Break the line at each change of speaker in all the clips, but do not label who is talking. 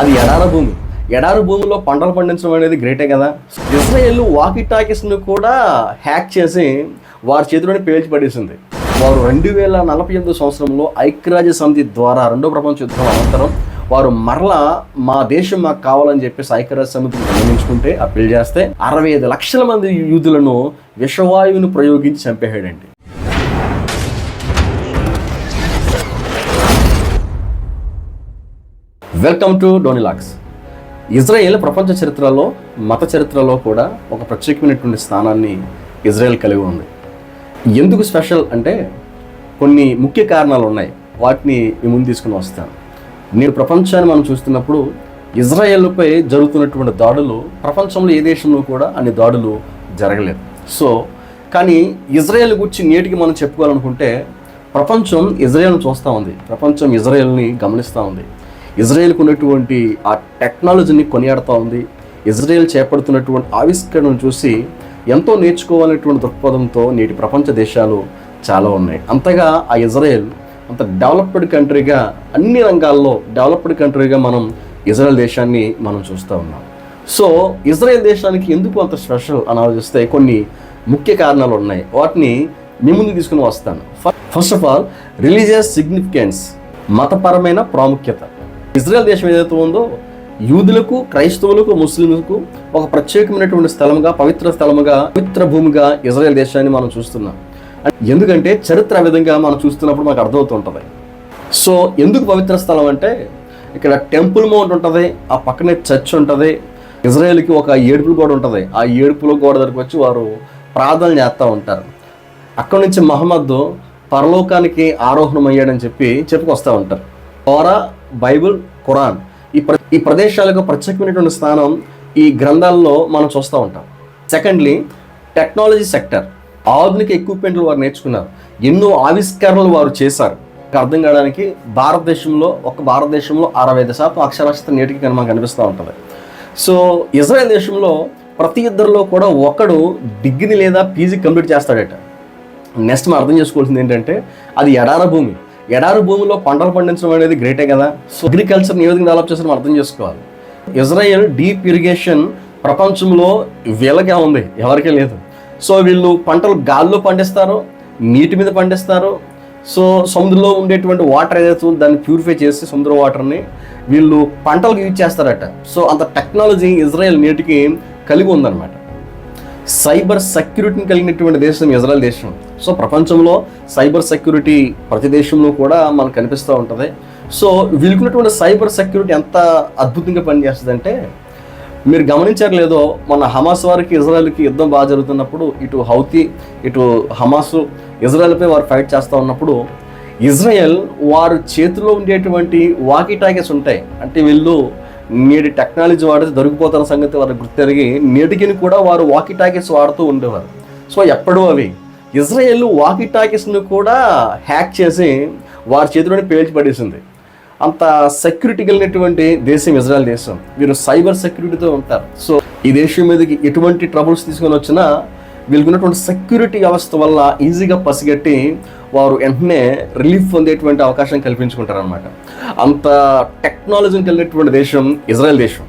అది ఎడార భూమి. ఎడారి భూమిలో పంటలు పండించడం అనేది గ్రేటే కదా. ఇజ్రాయేల్ వాకి టాకీస్ను కూడా హ్యాక్ చేసి వారి చేతిలోనే పేల్చి పడేసింది. వారు రెండు వేల నలభై ఎనిమిది సంవత్సరంలో ఐక్యరాజ్య సమితి ద్వారా రెండో ప్రపంచ యుద్ధం అనంతరం వారు మరలా మా దేశం మాకు కావాలని చెప్పేసి ఐక్యరాజ్య సమితిని గమనించుకుంటే అప్పీల్ చేస్తే అరవై ఐదు లక్షల మంది యూదులను విషవాయువును ప్రయోగించి చంపేశాడండి. వెల్కమ్ టు డోనిలాక్స్ ఇజ్రాయెల్ ప్రపంచ చరిత్రలో మత చరిత్రలో కూడా ఒక ప్రత్యేకమైనటువంటి స్థానాన్ని ఇజ్రాయెల్ కలిగి ఉంది. ఎందుకు స్పెషల్ అంటే కొన్ని ముఖ్య కారణాలు ఉన్నాయి. వాటిని ముందు తీసుకుని వస్తాను. నేడు ప్రపంచాన్ని మనం చూస్తున్నప్పుడు ఇజ్రాయెల్పై జరుగుతున్నటువంటి దాడులు ప్రపంచంలో ఏ దేశంలో కూడా అన్ని దాడులు జరగలేదు. సో కానీ ఇజ్రాయెల్ గురించి నేటికి మనం చెప్పుకోవాలనుకుంటే ప్రపంచం ఇజ్రాయెల్ని చూస్తూ ఉంది. ప్రపంచం ఇజ్రాయెల్ని గమనిస్తూ ఉంది. ఇజ్రాయెల్కి ఉన్నటువంటి ఆ టెక్నాలజీని కొనియాడుతూ ఉంది. ఇజ్రాయెల్ చేపడుతున్నటువంటి ఆవిష్కరణను చూసి ఎంతో నేర్చుకోవాలనేటువంటి దృక్పథంతో నేటి ప్రపంచ దేశాలు చాలా ఉన్నాయి. అంతగా ఆ ఇజ్రాయెల్ అంత డెవలప్డ్ కంట్రీగా అన్ని రంగాల్లో డెవలప్డ్ కంట్రీగా మనం ఇజ్రాయెల్ దేశాన్ని మనం చూస్తూ ఉన్నాం. సో ఇజ్రాయెల్ దేశానికి ఎందుకు అంత స్పెషల్ అని ఆలోచిస్తే కొన్ని ముఖ్య కారణాలు ఉన్నాయి. వాటిని మీ ముందు తీసుకుని వస్తాను. First of all religious significance మతపరమైన ప్రాముఖ్యత. ఇజ్రాయెల్ దేశం ఏదైతే ఉందో యూదులకు క్రైస్తవులకు ముస్లింలకు ఒక ప్రత్యేకమైనటువంటి స్థలముగా పవిత్ర స్థలముగా పవిత్ర భూమిగా ఇజ్రాయెల్ దేశాన్ని మనం చూస్తున్నాం. ఎందుకంటే చరిత్ర విధంగా మనం చూస్తున్నప్పుడు మనకు అర్థమవుతుంటుంది. సో ఎందుకు పవిత్ర స్థలం అంటే ఇక్కడ టెంపుల్ మౌంట్ ఉంటుంది ఆ పక్కనే చర్చ్ ఉంటుంది ఇజ్రాయెల్కి ఒక ఏడుపుల గోడ ఉంటుంది. ఆ ఏడుపుల గోడ దగ్గరికి వచ్చి వారు ప్రార్థన చేస్తూ ఉంటారు. అక్కడి నుంచి మహమ్మద్ పరలోకానికి ఆరోహణం అయ్యాడని చెప్పి చెప్పుకొస్తూ ఉంటారు. Torah Bible Quran. ఈ ప్ర ఈ ప్రదేశాలకు ప్రత్యేకమైనటువంటి స్థానం ఈ గ్రంథాల్లో మనం చూస్తూ ఉంటాం. సెకండ్లీ టెక్నాలజీ సెక్టర్ ఆధునిక ఎక్విప్మెంట్లు వారు నేర్చుకున్నారు. ఎన్నో ఆవిష్కరణలు వారు చేశారు. అర్థం కావడానికి భారతదేశంలో ఒక భారతదేశంలో అరవై ఐదు శాతం అక్షరాస్యత నేటికి కనుక కనిపిస్తూ ఉంటుంది. సో ఇజ్రాయెల్ దేశంలో ప్రతి ఇద్దరిలో కూడా ఒకడు డిగ్రీ లేదా పీజీ కంప్లీట్ చేస్తాడట. నెక్స్ట్ మనం అర్థం చేసుకోవాల్సింది ఏంటంటే అది ఎడార భూమి. ఎడారి భూమిలో పంటలు పండించడం అనేది గ్రేటే కదా. సో అగ్రికల్చర్ని ఏ విధంగా డెవలప్ చేస్తారో అర్థం చేసుకోవాలి. ఇజ్రాయెల్ డీప్ ఇరిగేషన్ ప్రపంచంలో వీళ్ళకే ఉంది ఎవరికీ లేదు. సో వీళ్ళు పంటలు గాల్లో పండిస్తారు నీటి మీద పండిస్తారు. సో సముద్రంలో ఉండేటువంటి వాటర్ ఏదైతే ఉందో దాన్ని ప్యూరిఫై చేసి సముద్ర వాటర్ని వీళ్ళు పంటలకు యూజ్ చేస్తారట. సో అంత టెక్నాలజీ ఇజ్రాయెల్ నేటికి కలిగి ఉందన్నమాట. సైబర్ సెక్యూరిటీని కలిగినటువంటి దేశం ఇజ్రాయల్ దేశం. సో ప్రపంచంలో సైబర్ సెక్యూరిటీ ప్రతి దేశంలో కూడా మనకు కనిపిస్తూ ఉంటుంది. సో వీళ్ళకున్నటువంటి సైబర్ సెక్యూరిటీ ఎంత అద్భుతంగా పనిచేస్తుందంటే మీరు గమనించారు లేదో మన హమాస్ వారికి ఇజ్రాయెల్కి యుద్ధం బాగా జరుగుతున్నప్పుడు ఇటు హౌతీ ఇటు హమాసు ఇజ్రాయెల్పై వారు ఫైట్ చేస్తూ ఉన్నప్పుడు ఇజ్రాయెల్ వారు చేతిలో ఉండేటువంటి వాకీ టాకెస్ ఉంటాయి. అంటే వీళ్ళు నేటి టెక్నాలజీ వాడితే దొరికిపోతున్న సంగతి వారు గుర్తెరిగి నేటికి కూడా వారు వాకీ టాకీస్ వాడుతూ ఉండేవారు. సో ఎప్పుడూ అవి ఇజ్రాయెల్ వాకీ టాకీస్ను కూడా హ్యాక్ చేసి వారి చేతిలోనే పేల్చి పడేసింది. అంత సెక్యూరిటీ కలిగినటువంటి దేశం ఇజ్రాయెల్ దేశం. వీరు సైబర్ సెక్యూరిటీతో ఉంటారు. సో ఈ దేశం మీదకి ఎటువంటి ట్రబుల్స్ తీసుకొని వచ్చినా వీళ్ళకున్నటువంటి సెక్యూరిటీ వ్యవస్థ వల్ల ఈజీగా పసిగట్టి వారు వెంటనే రిలీఫ్ పొందేటువంటి అవకాశం కల్పించుకుంటారనమాట అంత టెక్నాలజీని కలిగినటువంటి దేశం ఇజ్రాయెల్ దేశం.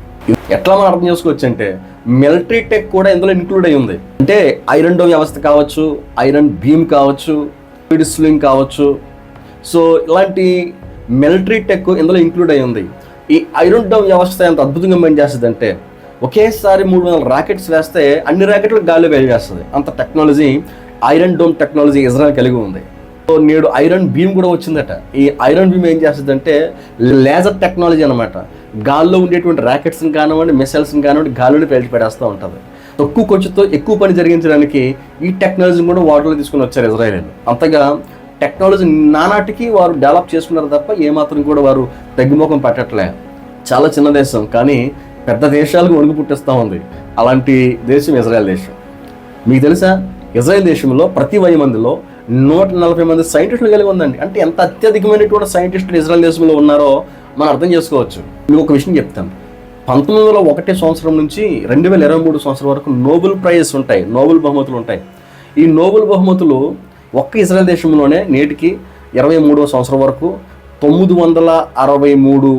ఎట్లా మనం అర్థం చేసుకోవచ్చు అంటే మిలిటరీ టెక్ కూడా ఇందులో ఇంక్లూడ్ అయి ఉంది. అంటే ఐరన్ డోమ్ వ్యవస్థ కావచ్చు ఐరన్ బీమ్ కావచ్చు స్పీడ్ కావచ్చు. సో ఇలాంటి మిలిటరీ టెక్ ఇందులో ఇంక్లూడ్ అయి ఉంది. ఈ ఐరన్ డోమ్ వ్యవస్థ ఎంత అద్భుతంగా పనిచేస్తుంది అంటే ఒకేసారి మూడు వందల రాకెట్స్ వేస్తే అన్ని రాకెట్లు గాలిలో వేసేస్తుంది అంత technology Iron Dome technology Israel కలిగి ఉంది. సో నేడు ఐరన్ బీమ్ కూడా వచ్చిందట. ఈ ఐరన్ బీమ్ ఏం చేస్తుంది అంటే లేజర్ టెక్నాలజీ అనమాట గాల్లో ఉండేటువంటి ర్యాకెట్స్ని కానివ్వండి మిసైల్స్ని కానివ్వండి గాల్లోనే పేల్చి పెడేస్తూ ఉంటుంది. తక్కువ ఖర్చుతో ఎక్కువ పని జరిగించడానికి ఈ టెక్నాలజీని కూడా వాటర్లో తీసుకుని వచ్చారు ఇజ్రాయల్ అంతగా టెక్నాలజీ నానాటికి వారు డెవలప్ చేసుకున్నారు తప్ప ఏమాత్రం కూడా వారు తగ్గుముఖం పెట్టట్లే. చాలా చిన్న దేశం కానీ పెద్ద దేశాలకు వణుకు పుట్టిస్తూ ఉంది. అలాంటి దేశం ఇజ్రాయెల్ దేశం. మీకు తెలుసా? ఇజ్రాయెల్ దేశంలో ప్రతి వెయ్యి మందిలో నూట నలభై మంది సైంటిస్టులు కలిగి ఉందండి. అంటే ఎంత అత్యధికమైనటువంటి సైంటిస్టులు ఇజ్రాయెల్ దేశంలో ఉన్నారో మనం అర్థం చేసుకోవచ్చు. మీకు ఒక విషయం చెప్తాను. పంతొమ్మిది వందల ఒకటి సంవత్సరం నుంచి రెండు వేల ఇరవై మూడు సంవత్సరం వరకు నోబెల్ ప్రైజెస్ ఉంటాయి. నోబెల్ బహుమతులు ఉంటాయి. ఈ నోబెల్ బహుమతులు ఒక్క ఇజ్రాయెల్ దేశంలోనే నేటికి ఇరవై మూడవ సంవత్సరం వరకు తొమ్మిది వందల అరవై మూడు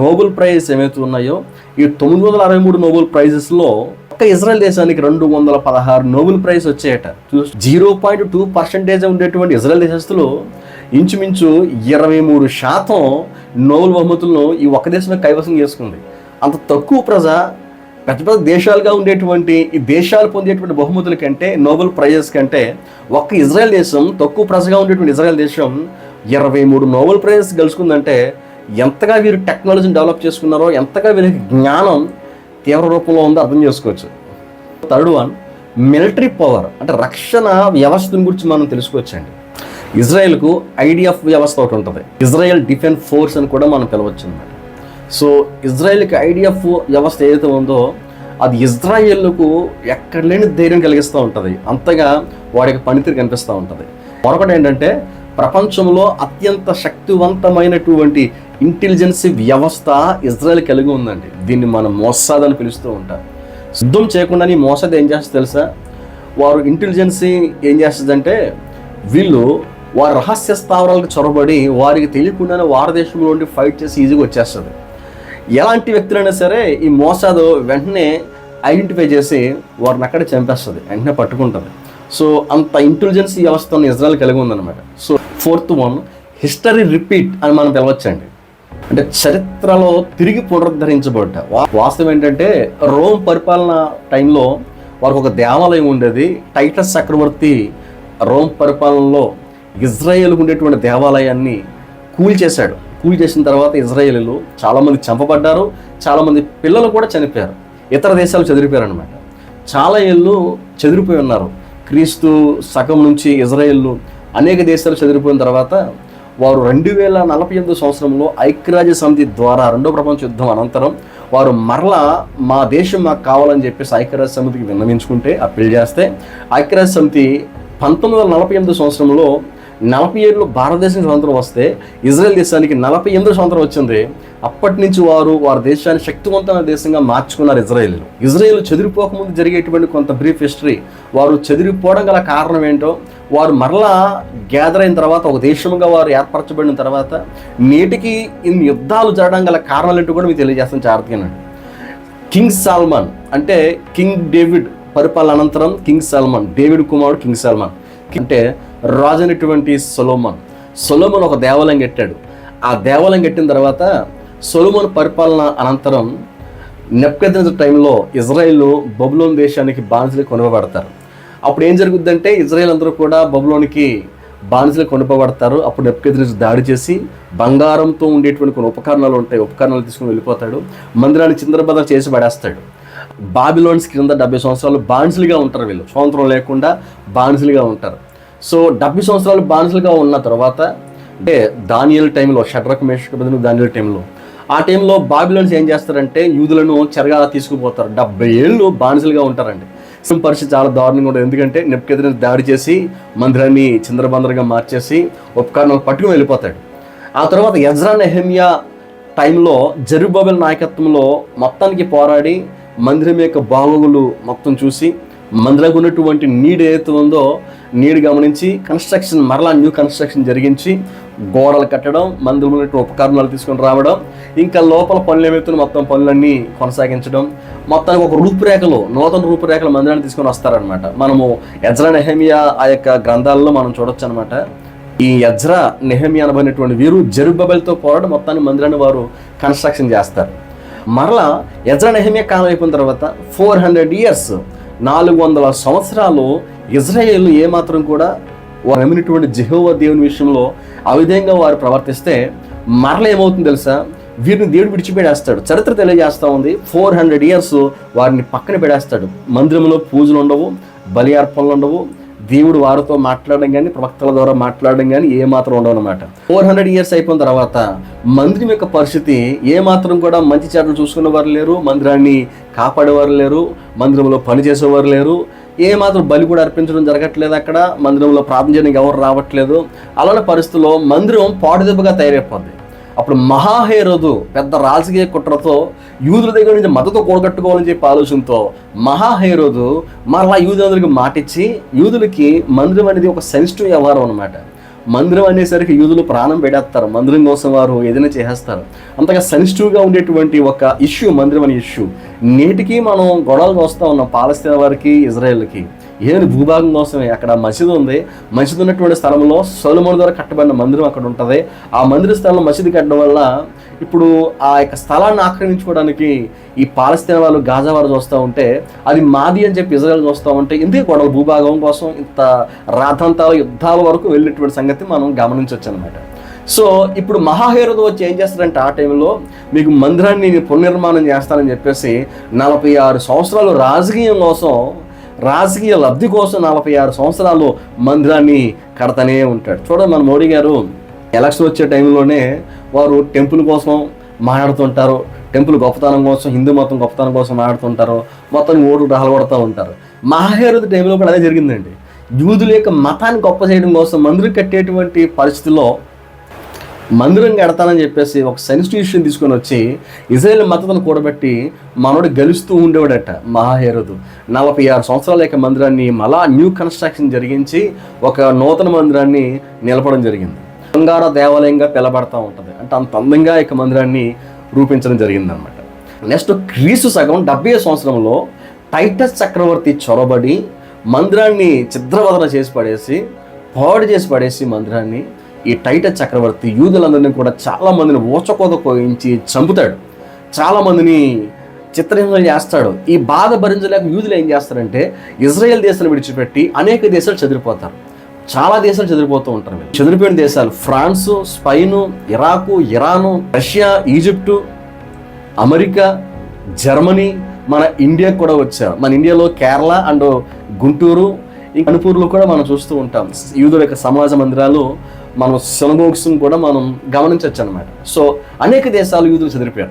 నోబెల్ ప్రైజెస్ ఏవైతే ఉన్నాయో ఈ తొమ్మిది వందల అరవై మూడు నోబెల్ ప్రైజెస్లో ఒక్క ఇజ్రాయెల్ దేశానికి రెండు వందల పదహారు నోబెల్ ప్రైజ్ వచ్చాయట. జీరో పాయింట్ టూ పర్సెంటేజ్ ఉండేటువంటి ఇజ్రాయెల్ దేశస్తులు ఇంచుమించు ఇరవై మూడు శాతం నోబెల్ బహుమతులను ఈ ఒక్క దేశమే కైవసం చేసుకుంది. అంత తక్కువ ప్రజ పెద్ద పెద్ద దేశాలుగా ఉండేటువంటి ఈ దేశాలు పొందేటువంటి బహుమతుల కంటే నోబెల్ ప్రైజెస్ కంటే ఒక్క ఇజ్రాయెల్ దేశం తక్కువ ప్రజగా ఉండేటువంటి ఇజ్రాయెల్ దేశం ఇరవై మూడు నోబెల్ ప్రైజెస్ గెలుచుకుందంటే ఎంతగా వీరు టెక్నాలజీని డెవలప్ చేసుకున్నారో ఎంతగా వీరికి జ్ఞానం తీవ్ర రూపంలో ఉందో అర్థం చేసుకోవచ్చు. థర్డ్ వన్ మిలిటరీ పవర్ అంటే రక్షణ వ్యవస్థను గురించి మనం తెలుసుకోవచ్చండి. ఇజ్రాయెల్కు ఐడిఎఫ్ వ్యవస్థ ఒకటి ఉంటుంది. ఇజ్రాయెల్ డిఫెన్స్ ఫోర్స్ అని కూడా మనం పిలవచ్చు అనమాట సో ఇజ్రాయెల్కి ఐడిఎఫ్ వ్యవస్థ ఏదైతే ఉందో అది ఇజ్రాయెల్కు ఎక్కడ లేని ధైర్యం కలిగిస్తూ ఉంటుంది. అంతగా వాడికి పనితీరు కనిపిస్తూ ఉంటుంది. మరొకటి ఏంటంటే ప్రపంచంలో అత్యంత శక్తివంతమైనటువంటి ఇంటెలిజెన్స్ వ్యవస్థ ఇజ్రాయెల్ కలిగి ఉందండి. దీన్ని మనం మోసాద్ అని పిలుస్తూ ఉంటాం యుద్ధం చేయకుండా నీ మోసాద్ ఏం చేస్తుంది తెలుసా? వారు ఇంటెలిజెన్సీ ఏం చేస్తుందంటే వీళ్ళు వారి రహస్య స్థావరాలకు చొరబడి వారికి తెలియకుండానే వారి దేశంలో ఉండి ఫైట్ చేసి ఈజీగా వచ్చేస్తుంది. ఎలాంటి వ్యక్తులైనా సరే ఈ మోసాదు వెంటనే ఐడెంటిఫై చేసి వారిని అక్కడే చంపేస్తుంది. వెంటనే పట్టుకుంటుంది. సో అంత ఇంటెలిజెన్స్ వ్యవస్థను ఇజ్రాయల్ కలిగి ఉందన్నమాట. So fourth one history repeat అని మనం పిలవచ్చండి. అంటే చరిత్రలో తిరిగి పునరుద్ధరించబడ్డ వాస్తవం ఏంటంటే రోమ్ పరిపాలన టైంలో వారికి ఒక దేవాలయం ఉండేది టైటస్ చక్రవర్తి రోమ్ పరిపాలనలో ఇజ్రాయేల్కు ఉండేటువంటి దేవాలయాన్ని కూల్చేశాడు కూల్ చేసిన తర్వాత ఇజ్రాయేలీలు చాలామంది చంపబడ్డారు చాలామంది పిల్లలు కూడా చనిపోయారు. ఇతర దేశాలు చెదిరిపోయారు అనమాట చాలా ఏళ్ళు చెదిరిపోయి ఉన్నారు. క్రీస్తు సగం నుంచి ఇజ్రాయేళ్ళు అనేక దేశాలు చెదిరిపోయిన తర్వాత వారు రెండు వేల నలభై ఎనిమిది సంవత్సరంలో ఐక్యరాజ్య సమితి ద్వారా రెండో ప్రపంచ యుద్ధం అనంతరం వారు మరలా మా దేశం మాకు కావాలని చెప్పేసి ఐక్యరాజ్య సమితికి విన్నవించుకుంటే అప్పీల్ చేస్తే ఐక్యరాజ్య సమితి పంతొమ్మిది వందల నలభై ఎనిమిది సంవత్సరంలో నలభై ఏడులో భారతదేశం స్వతంత్రం వస్తే ఇజ్రాయెల్ దేశానికి నలభై ఎనిమిది సంవత్సరం వచ్చింది. అప్పటి నుంచి వారు వారి దేశాన్ని శక్తివంతమైన దేశంగా మార్చుకున్నారు ఇజ్రాయెల్. ఇజ్రాయెల్ చెదిరిపోకముందు జరిగేటువంటి కొంత బ్రీఫ్ హిస్టరీ వారు చెదిరిపోవడం గల కారణం ఏంటో వారు మరలా గ్యాదర్ అయిన తర్వాత ఒక దేశంగా వారు ఏర్పరచబడిన తర్వాత నేటికి ఇన్ని యుద్ధాలు జరగడం గల కారణాలు ఏంటో కూడా మీకు తెలియజేస్తాను జాగ్రత్తగా కింగ్ సాల్మాన్ అంటే కింగ్ డేవిడ్ పరిపాలన అనంతరం కింగ్ సాల్మాన్ డేవిడ్ కుమారుడు కింగ్ సాల్మాన్. అంటే రాజు అనేటువంటి సొలోమన్. సొలోమన్ ఒక దేవాలయం కట్టాడు. ఆ దేవాలయం కట్టిన తర్వాత సొలోమన్ పరిపాలన అనంతరం నెప్కెద్ టైంలో ఇజ్రాయిల్ బబులోన్ దేశానికి బానిసలు కొనుగోబడతారు అప్పుడు ఏం జరుగుద్దంటే ఇజ్రాయిల్ అందరూ కూడా బబులోనికి బానిసలు కొనుగోబడతారు అప్పుడు నెప్కెద్రేజ్ దాడి చేసి బంగారంతో ఉండేటువంటి కొన్ని ఉపకరణాలు ఉంటాయి. ఉపకరణాలు తీసుకుని వెళ్ళిపోతాడు. మందిరాన్ని చిందరబదలు చేసి పడేస్తాడు. బాబిలోన్స్ క్రింద డెబ్బై సంవత్సరాలు బానిసలుగా ఉంటారు వీళ్ళు. స్వాతంత్రం లేకుండా బానిసలుగా ఉంటారు. సో డెబ్బై సంవత్సరాలు బానిసలుగా ఉన్న తర్వాత అంటే దానియల్ టైంలో షడ్రక్ మేషక్ దానియల్ టైంలో ఆ టైంలో బాబిలోన్స్ ఏం చేస్తారంటే యూదులను చెరగా తీసుకుపోతారు. డెబ్బై ఏళ్ళు బానిసలుగా ఉంటారండి. సం పరిస్థితి చాలా దారుణంగా ఉంటుంది. ఎందుకంటే నెప్కెదిన దాడి చేసి మందిరాన్ని చిందరబందరగా మార్చేసి ఉపకరణాలు పట్టుకుని వెళ్ళిపోతాడు. ఆ తర్వాత యజ్రా నెహమియా టైంలో జరుబాబెల్ నాయకత్వంలో మొత్తానికి పోరాడి మందిరం యొక్క బాగోగులు మొత్తం చూసి మందిరకు ఉన్నటువంటి నీడ్ ఏదైతే ఉందో నీడ్ గమనించి కన్స్ట్రక్షన్ మరలా న్యూ కన్స్ట్రక్షన్ జరిగించి గోడలు కట్టడం మందిరం ఉన్నటువంటి ఉపకరణాలు తీసుకొని రావడం ఇంకా లోపల పనులు ఏమైతే మొత్తం పనులన్నీ కొనసాగించడం మొత్తానికి ఒక రూపురేఖలు నూతన రూపురేఖలు మందిరాన్ని తీసుకొని వస్తారనమాట మనము ఎజ్రా నెహమియా ఆ యొక్క గ్రంథాల్లో మనం చూడొచ్చు అనమాట ఈ యజ్రా నెహమి అనబడినటువంటి వీరు జరుబబెల్తో పోరాడు మొత్తాన్ని మందిరాన్ని వారు కన్స్ట్రక్షన్ చేస్తారు. మరలా యజ్రా నెహమియా కాలం అయిపోయిన తర్వాత ఫోర్ హండ్రెడ్ ఇయర్స్ నాలుగు వందల సంవత్సరాలు ఇజ్రాయేల్ ఏమాత్రం కూడా వారు నమ్మినటువంటి జెహోవా దేవుని విషయంలో ఆ విధంగా వారు ప్రవర్తిస్తే మరల ఏమవుతుంది తెలుసా? వీరిని దేవుడు విడిచిపెడేస్తాడు చరిత్ర తెలియజేస్తూ ఉంది. ఫోర్ హండ్రెడ్ ఇయర్స్ వారిని పక్కన పెడేస్తాడు మందిరంలో పూజలు ఉండవు బలి అర్పణలు ఉండవు దేవుడు వారితో మాట్లాడడం కానీ ప్రవక్తల ద్వారా మాట్లాడడం కానీ ఏ మాత్రం ఉండవు అనమాట ఫోర్ హండ్రెడ్ ఇయర్స్ అయిపోయిన తర్వాత మందిరం యొక్క పరిస్థితి ఏ మాత్రం కూడా మంచి చెడ్డలు చూసుకునేవారు లేరు మందిరాన్ని కాపాడేవారు లేరు మందిరంలో పని చేసేవారు లేరు. ఏ మాత్రం బలి కూడా అర్పించడం జరగట్లేదు అక్కడ మందిరంలో ప్రార్థన చేయడానికి ఎవరు రావట్లేదు. అలాంటి పరిస్థితుల్లో మందిరం పాడుదెబ్బగా తయారైపోద్ది. అప్పుడు మహాహేరోదు పెద్ద రాజకీయ కుట్రతో యూదుల దగ్గర నుంచి మద్దతు కూడగట్టుకోవాలని చెప్పి ఆలోచనతో మహాహేరోదు మరలా యూదులందరికి మాటిచ్చి యూదులకి మందిరం అనేది ఒక సెన్సిటివ్ వ్యవహారం అనమాట మందిరం అనేసరికి యూదులు ప్రాణం పెడేస్తారు మందిరం కోసం వారు ఏదైనా చేసేస్తారు. అంతగా సెన్సిటివ్గా ఉండేటువంటి ఒక ఇష్యూ మందిరం అనే ఇష్యూ. నేటికి మనం గొడవలు వస్తూ ఉన్నాం పాలస్తీన్ వారికి ఇజ్రాయెల్కి. ఏదైనా భూభాగం కోసమే. అక్కడ మసీదు ఉంది. మసీదు ఉన్నటువంటి స్థలంలో సోలమోన్ ద్వారా కట్టబడిన మందిరం అక్కడ ఉంటుంది. ఆ మందిర స్థలంలో మసీదు కట్టడం వల్ల ఇప్పుడు ఆ యొక్క స్థలాన్ని ఆక్రమించుకోవడానికి ఈ పాలస్తీన్ వాళ్ళు గాజా వారు చూస్తూ ఉంటే అది మాది అని చెప్పి ఇజ్రాయల్ చూస్తూ ఉంటే ఇందుకే గొడవ భూభాగం కోసం ఇంత రాతంతాల యుద్ధాల వరకు వెళ్ళినటువంటి సంగతి మనం గమనించవచ్చు అనమాట సో ఇప్పుడు మహాహేరుడు వచ్చి ఏం చేస్తారంటే ఆ టైంలో మీకు మందిరాన్ని పునర్నిర్మాణం చేస్తానని చెప్పేసి నలభై ఆరు సంవత్సరాలు రాజకీయం కోసం రాజకీయ లబ్ధి కోసం నలభై ఆరు సంవత్సరాలు మందిరాన్ని కడతానే ఉంటాడు. చూడండి మన మోడీ గారు ఎలక్షన్ వచ్చే టైంలోనే వారు టెంపుల్ కోసం మాట్లాడుతుంటారు. టెంపుల్ గొప్పతనం కోసం హిందూ మతం గొప్పతనం కోసం మాట్లాడుతుంటారు. మొత్తం ఓటు రహలబడుతూ ఉంటారు. మహాహేరుది టైంలో కూడా అదే జరిగిందండి. యూదుల యొక్క మతాన్ని గొప్ప చేయడం కోసం మందిరం కట్టేటువంటి పరిస్థితుల్లో మందిరం కడతానని చెప్పేసి ఒక సెన్స్టిట్యూషన్ తీసుకొని వచ్చి ఇజ్రాయెల్ మద్దతును కూడబెట్టి మనోడు గెలుస్తూ ఉండేవాడట మహాహేరుదు. నలభై ఆరు సంవత్సరాల యొక్క మందిరాన్ని మళ్ళా న్యూ కన్స్ట్రక్షన్ జరిగించి ఒక నూతన మందిరాన్ని నిలపడం జరిగింది. బంగార దేవాలయంగా పిలబడతా ఉంటుంది. అంటే అంత అందంగా ఈ యొక్క మందిరాన్ని రూపించడం జరిగిందనమాట నెక్స్ట్ క్రీస్తు సగం డెబ్బై సంవత్సరంలో టైటస్ చక్రవర్తి చొరబడి మందిరాన్ని చిద్రవదన చేసి పడేసి పాడు చేసి పడేసి మందిరాన్ని ఈ టైట చక్రవర్తి యూదులందరినీ కూడా చాలా మందిని ఊచకోత కోయించి చంపుతాడు. చాలా మందిని చిత్రహింసలు చేస్తాడు. ఈ బాధ భరించలేక యూదులు ఏం చేస్తారంటే ఇజ్రాయెల్ దేశాలు విడిచిపెట్టి అనేక దేశాలు చెదిరిపోతారు. చాలా దేశాలు చెదిరిపోతూ ఉంటారు. చెదిరిపోయిన దేశాలు France Spain Iraq Iran Russia Egypt America Germany మన ఇండియాకు కూడా వచ్చారు. మన ఇండియాలో కేరళ అండ్ గుంటూరు ఈ కనుపూరులో కూడా మనం చూస్తూ ఉంటాం. యూదుల యొక్క సమాజ మందిరాలు మనం సినగోగ్స్ కూడా మనం గమనించవచ్చు అనమాట సో అనేక దేశాలు యూదులు చెదిరిపోయారు.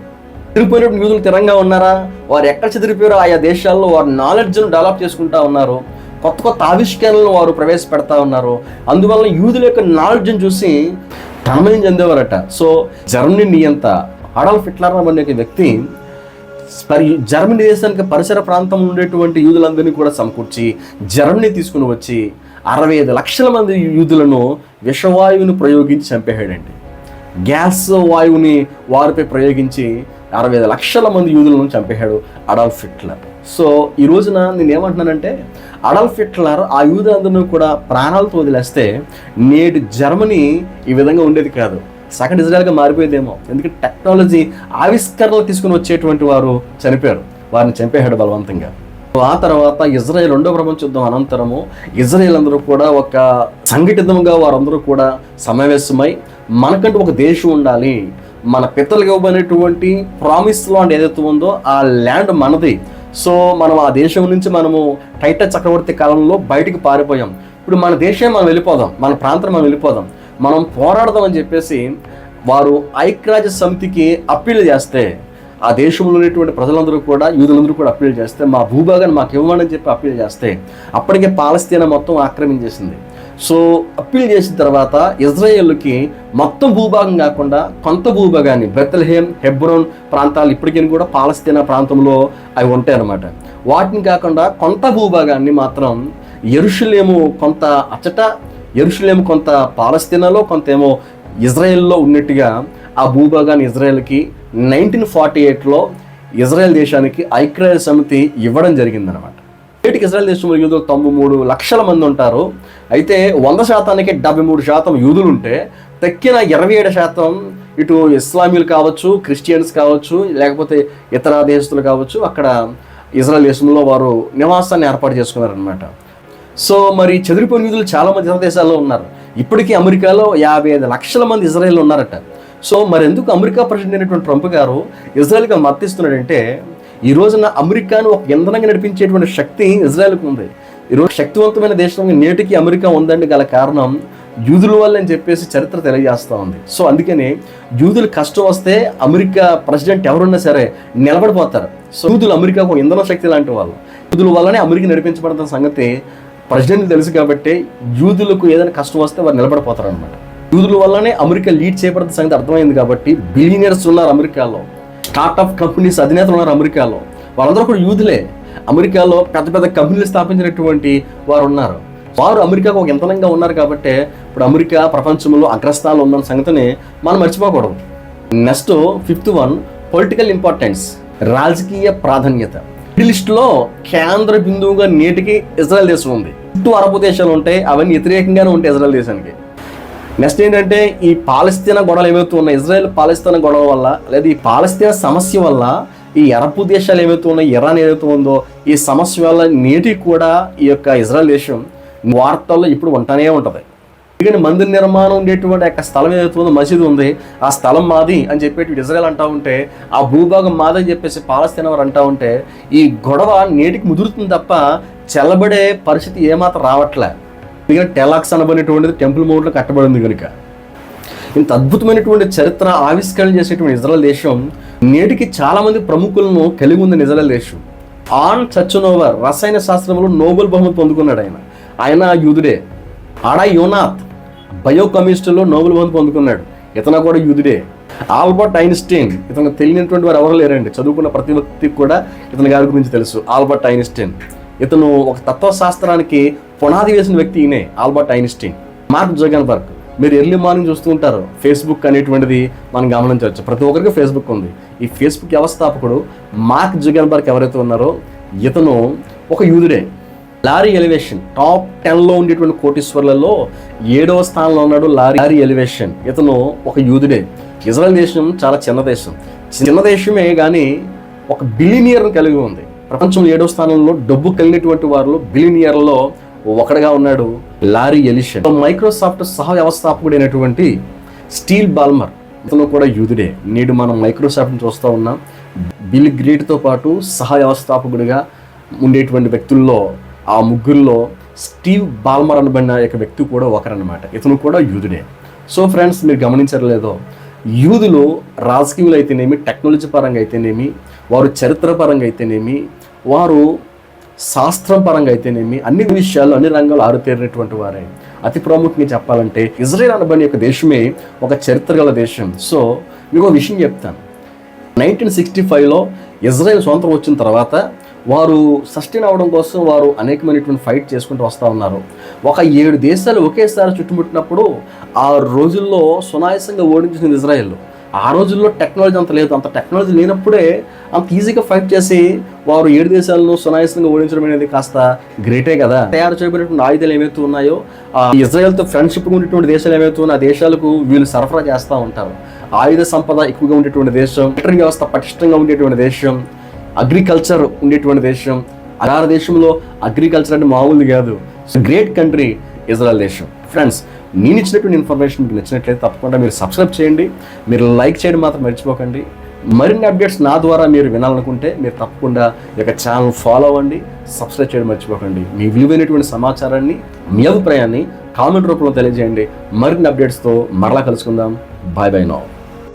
చెదిరిపోయినప్పుడు యూదులు తిరంగా ఉన్నారా? వారు ఎక్కడ చెదిరిపోయారో ఆయా దేశాల్లో వారు నాలెడ్జ్ను డెవలప్ చేసుకుంటా ఉన్నారు కొత్త కొత్త ఆవిష్కరణలను వారు ప్రవేశపెడతా ఉన్నారు అందువల్ల యూదుల యొక్క నాలెడ్జ్ని చూసి తన్మయం చెందేవారట. సో జర్మనీ నియంత అడల్ఫ్ హిట్లర్ అనే ఒక వ్యక్తి పరి జర్మనీ దేశానికి పరిసర ప్రాంతంలో ఉండేటువంటి యూదులందరినీ కూడా సమకూర్చి జర్మనీ తీసుకుని వచ్చి అరవై ఐదు లక్షల మంది యూదులను విషవాయువుని ప్రయోగించి చంపేశాడండి. గ్యాస్ వాయువుని వారిపై ప్రయోగించి అరవై ఐదు లక్షల మంది యూదులను చంపేశాడు అడల్ఫ్ హిట్లర్. సో ఈ రోజున నేను ఏమంటున్నానంటే అడల్ఫ్ హిట్లర్ ఆ యూదులందరినీ కూడా ప్రాణాలతో వదిలేస్తే నేడు జర్మనీ ఈ విధంగా ఉండేది కాదు. సెకండ్ ఇజ్రాయల్గా మారిపోయేదేమో. ఎందుకంటే టెక్నాలజీ ఆవిష్కరణలు తీసుకుని వచ్చేటువంటి వారు చనిపోయారు. వారిని చంపేశాడు బలవంతంగా. ఆ తర్వాత ఇజ్రాయెల్ రెండో ప్రపంచ యుద్ధం అనంతరము ఇజ్రాయెల్ అందరూ కూడా ఒక సంఘటితంగా వారందరూ కూడా సమావేశమై మనకంటూ ఒక దేశం ఉండాలి. మన పితలకు ఇవ్వబడినటువంటి ప్రామిస్ లాండ్ ఏదైతే ఉందో ఆ ల్యాండ్ మనది. సో మనం ఆ దేశం నుంచి మనము టైట చక్రవర్తి కాలంలో బయటికి పారిపోయాం. ఇప్పుడు మన దేశం మనం వెళ్ళిపోదాం. మన ప్రాంతం మనం వెళ్ళిపోదాం. మనం పోరాడదాం అని చెప్పేసి వారు ఐక్యరాజ్య సమితికి అప్పీల్ చేస్తే ఆ దేశంలో ఉన్నటువంటి ప్రజలందరూ కూడా యూదులందరూ కూడా అప్పీల్ చేస్తే మా భూభాగాన్ని మాకు ఇవ్వమని చెప్పి అప్పీల్ చేస్తే అప్పటికే పాలస్తీనా మొత్తం ఆక్రమించేసింది. సో అప్పీల్ చేసిన తర్వాత ఇజ్రాయేల్కి మొత్తం భూభాగం కాకుండా కొంత భూభాగాన్ని బెత్తల్హేమ్ హెబ్రోన్ ప్రాంతాలు ఇప్పటికీ కూడా పాలస్తీనా ప్రాంతంలో అవి ఉంటాయి అన్నమాట వాటిని కాకుండా కొంత భూభాగాన్ని మాత్రం ఎరుషులేము కొంత అచ్చట ఎరుషులేము కొంత పాలస్తీనాలో కొంత ఏమో ఇజ్రాయెల్లో ఉన్నట్టుగా ఆ భూభాగాన్ని ఇజ్రాయెల్కి నైన్టీన్ ఫార్టీ ఎయిట్లో ఇజ్రాయెల్ దేశానికి ఐక్యరాజ్య సమితి ఇవ్వడం జరిగిందనమాట నేటికి ఇజ్రాయెల్ దేశంలో యూదులు తొంభై మూడు లక్షల మంది ఉంటారు. అయితే వంద శాతానికి డెబ్బై మూడు శాతం యూదులు ఉంటే తక్కిన ఇరవై ఏడు శాతం ఇటు ఇస్లామీలు కావచ్చు క్రిస్టియన్స్ కావచ్చు లేకపోతే ఇతర దేశస్తులు కావచ్చు అక్కడ ఇజ్రాయెల్ దేశంలో వారు నివాసాన్ని ఏర్పాటు చేసుకున్నారనమాట సో మరి చెదిరిపోయిన యూదులు చాలామంది ఇతర దేశాల్లో ఉన్నారు. ఇప్పటికీ అమెరికాలో యాభై ఐదు లక్షల మంది ఇజ్రాయెల్ ఉన్నారట. సో మరెందుకు అమెరికా ప్రెసిడెంట్ అయినటువంటి ట్రంప్ గారు ఇజ్రాయెల్గా మద్దతిస్తున్నాడంటే ఈ రోజున అమెరికాను ఒక ఇంధనంగా నడిపించేటువంటి శక్తి ఇజ్రాయెల్కు ఉంది. ఈరోజు శక్తివంతమైన దేశంగా నేటికి అమెరికా ఉందండి గల కారణం యూదుల వల్ల అని చెప్పేసి చరిత్ర తెలియజేస్తూ ఉంది. సో అందుకని యూదులు కష్టం వస్తే అమెరికా ప్రెసిడెంట్ ఎవరున్నా సరే నిలబడిపోతారు. సో యూదులు అమెరికా ఒక ఇంధన శక్తి లాంటి వాళ్ళు. యూదుల వల్లనే అమెరికా నడిపించబడుతున్న సంగతి ప్రెసిడెంట్ తెలుసు కాబట్టి యూదులకు ఏదైనా కష్టం వస్తే వారు నిలబడిపోతారు అనమాట యూదుల వల్లనే అమెరికా లీడ్ చేపడుతున్న సంగతి అర్థమైంది కాబట్టి బిలీనియర్స్ ఉన్నారు అమెరికాలో. స్టార్ట్అప్ కంపెనీస్ అధినేతలు ఉన్నారు అమెరికాలో. వాళ్ళందరూ కూడా యూదులే. అమెరికాలో పెద్ద పెద్ద కంపెనీలు స్థాపించినటువంటి వారు ఉన్నారు. వారు అమెరికాకు ఒక ఇంతనంగా ఉన్నారు కాబట్టి ఇప్పుడు అమెరికా ప్రపంచంలో అగ్రస్థానంలో ఉన్న సంగతిని మనం మర్చిపోకూడదు. Next fifth one political importance రాజకీయ ప్రాధాన్యత. ఈ కేంద్ర బిందువుగా నేటికి ఇజ్రాయెల్ దేశం ఉంది. చుట్టూ అరబు దేశాలు ఉంటాయి అవన్నీ వ్యతిరేకంగానే ఉంటాయి ఇజ్రాయెల్ దేశానికి. నెక్స్ట్ ఏంటంటే ఈ పాలస్తీనా గొడవలు ఏమైతే ఉన్నాయి ఇజ్రాయెల్ పాలస్తీనా గొడవ వల్ల లేదా ఈ పాలస్తీనా సమస్య వల్ల ఈ అరబ్ దేశాలు ఏమైతే ఉన్నాయి ఇరాన్ ఏదైతే ఉందో ఈ సమస్య వల్ల నేటికి కూడా ఈ యొక్క ఇజ్రాయెల్ దేశం వార్తల్లో ఇప్పుడు ఉంటానే ఉంటుంది. ఎందుకంటే మందిర నిర్మాణం ఉండేటువంటి యొక్క స్థలం ఏదైతే ఉందో మసీదు ఉంది. ఆ స్థలం మాది అని చెప్పేటి ఇజ్రాయెల్ అంటా ఉంటే ఆ భూభాగం మాది అని చెప్పేసి పాలస్తీనా వారు అంటా ఉంటే ఈ గొడవ నేటికి ముదురుతుంది తప్ప చెల్లబడే పరిస్థితి ఏమాత్రం రావట్లే. ఎందుకంటే టెలాక్స్ అనబడినటువంటిది టెంపుల్ మౌంట్లో కట్టబడింది కనుక. ఇంత అద్భుతమైనటువంటి చరిత్ర ఆవిష్కరణ చేసేటువంటి ఇజ్రాయల్ దేశం నేటికి చాలామంది ప్రముఖులను కలిగి ఉంది ఇజ్రాయల్ దేశం. ఆన్ చచ్చనోవర్ రసాయన శాస్త్రంలో నోబెల్ బహుమతి పొందుకున్నాడు ఆయన. ఆయన యూదుడే. ఆడా యోనాథ్ బయో కమిస్ట్రీలో నోబెల్ బహుమతి పొందుకున్నాడు. ఇతను కూడా యూదుడే. ఆల్బర్ట్ ఐన్స్టైన్ ఇతను తెలియనటువంటి వారు ఎవరు లేరండి. చదువుకున్న ప్రతి వ్యక్తికి కూడా ఇతని గారి గురించి తెలుసు. Albert Einstein. ఇతను ఒక తత్వశాస్త్రానికి పునాది వేసిన వ్యక్తి ఈయనే ఆల్బర్ట్ ఐన్స్టీన్. మార్క్ జగన్బర్గ్. మీరు ఎర్లీ మార్నింగ్ చూస్తూ ఉంటారు. ఫేస్బుక్ అనేటువంటిది మనం గమనించవచ్చు. ప్రతి ఒక్కరికి ఫేస్బుక్ ఉంది. ఈ ఫేస్బుక్ వ్యవస్థాపకుడు మార్క్ జగన్బర్గ్ ఎవరైతే ఉన్నారో ఇతను ఒక యూదుడే. లారీ ఎలివేషన్ టాప్ టెన్లో ఉండేటువంటి కోటీశ్వర్లలో ఏడవ స్థానంలో ఉన్నాడు లారీ లారీ ఎలివేషన్. ఇతను ఒక యూదుడే. ఇజ్రాయల్ దేశం చాలా చిన్న దేశం. చిన్న దేశమే కానీ ఒక బిలినియర్ని కలిగి ఉంది. ప్రపంచంలో ఏడో స్థానంలో డబ్బు కలిగినటువంటి వారిలో బిలినియర్లో ఒకడుగా ఉన్నాడు లారీ ఎలిషన్. మైక్రోసాఫ్ట్ సహ వ్యవస్థాపకుడైనటువంటి స్టీల్ బాల్మర్. ఇతను కూడా యూదుడే. నేడు మనం మైక్రోసాఫ్ట్ని చూస్తూ ఉన్నాం. బిల్ గ్రేట్తో పాటు సహ వ్యవస్థాపకుడిగా ఉండేటువంటి వ్యక్తుల్లో ఆ ముగ్గురులో స్టీవ్ బాల్మర్ అనబడిన యొక్క వ్యక్తి కూడా ఒకరనమాట ఇతను కూడా యూదుడే. సో ఫ్రెండ్స్ మీరు గమనించారు యూదులు రాజకీయంలో అయితేనేమి టెక్నాలజీ పరంగా అయితేనేమి వారు చరిత్రపరంగా అయితేనేమి వారు శాస్త్రం పరంగా అయితేనేమి అన్ని విషయాలు అన్ని రంగాలు ఆరుతేరినటువంటి వారే. అతి ప్రాముఖ్యంగా చెప్పాలంటే ఇజ్రాయెల్ అనబడిన యొక్క దేశమే ఒక చరిత్ర గల దేశం. సో మీకు ఒక విషయం చెప్తాను. నైన్టీన్ సిక్స్టీ ఫైవ్లో ఇజ్రాయెల్ స్వంతం వచ్చిన తర్వాత వారు సస్టైన్ అవడం కోసం వారు అనేకమైనటువంటి ఫైట్ చేసుకుంటూ వస్తూ ఉన్నారు. ఒక ఏడు దేశాలు ఒకేసారి చుట్టుముట్టినప్పుడు ఆ రోజుల్లో సునాయాసంగా ఓడించింది ఇజ్రాయెల్. ఆ రోజుల్లో టెక్నాలజీ అంత లేదు. అంత టెక్నాలజీ లేనప్పుడే అంత ఈజీగా ఫైట్ చేసి వారు ఏడు దేశాలను సునాయాసంగా ఓడించడం అనేది కాస్త గ్రేటే కదా. తయారు చేయబడినటువంటి ఆయుధాలు ఏవైతే ఉన్నాయో ఆ ఇజ్రాయెల్తో ఫ్రెండ్షిప్ ఉన్నటువంటి దేశాలు ఏవైతే ఉన్నాయో ఆ దేశాలకు వీళ్ళు సరఫరా చేస్తూ ఉంటారు. ఆయుధ సంపద ఎక్కువగా ఉండేటువంటి దేశం మిలిటరీ వ్యవస్థ పటిష్టంగా ఉండేటువంటి దేశం అగ్రికల్చర్ ఉండేటువంటి దేశం అలా దేశంలో అగ్రికల్చర్ అంటే మామూలు కాదు. గ్రేట్ కంట్రీ ఇజ్రాయల్ దేశం. ఫ్రెండ్స్ నేను ఇచ్చినటువంటి ఇన్ఫర్మేషన్ మీకు నచ్చినట్లయితే తప్పకుండా మీరు సబ్స్క్రైబ్ చేయండి. మీరు లైక్ చేయడం మాత్రం మర్చిపోకండి. మరిన్ని అప్డేట్స్ నా ద్వారా మీరు వినాలనుకుంటే మీరు తప్పకుండా ఈ యొక్క ఛానల్ ఫాలో అవ్వండి. సబ్స్క్రైబ్ చేయడం మర్చిపోకండి. మీ విలువైనటువంటి సమాచారాన్ని మీ అభిప్రాయాన్ని కామెంట్ రూపంలో తెలియజేయండి. మరిన్ని అప్డేట్స్తో మరలా కలుసుకుందాం. Bye bye no